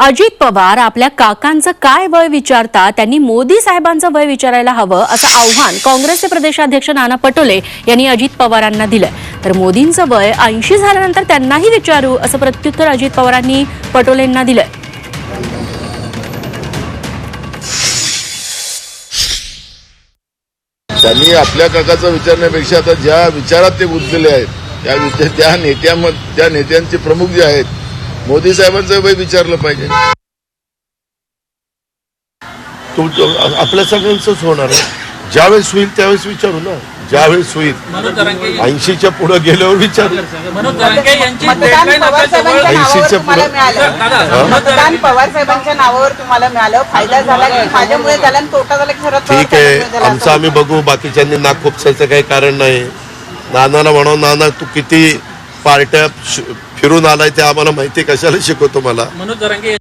अजित पवार आपल्या काकांचं काय वय विचारता त्यांनी मोदी साहेबांचं वय विचारायला हवं असं आव्हान काँग्रेसचे प्रदेशाध्यक्ष नाना पटोले यांनी अजित पवारांना दिलंय. तर मोदींचं वय ऐंशी झाल्यानंतर त्यांनाही विचारू असं प्रत्युत्तर अजित पवारांनी पटोलेंना दिलंय. त्यांनी आपल्या काकाचा विचारण्यापेक्षा आता ज्या विचारात ते गुंतलेले आहेत त्या त्या नेत्यांमध्ये त्या नेत्यांचे प्रमुख जे आहेत मोदी साहेबांचं वय विचारलं पाहिजे. तो तो आपल्या सगळ्यांचंच होणार आहे. ज्यावेळेस होईल त्यावेळेस विचारू ना. ज्यावेळेस होईल. ऐंशीच्या पुढे गेल्यावर विचारू. ऐंशीच्या तुम्हाला पुढं- ठीक आहे. आमचं आम्ही बघू. बाकीच्यांनी नाक खुपसायचं काही कारण नाही. नानाला म्हणाव नाना तू किती पार्ट्या फिरून आलाय ते आम्हाला माहिती आहे, कशाला शिकवतो मला. मनोज जरांगे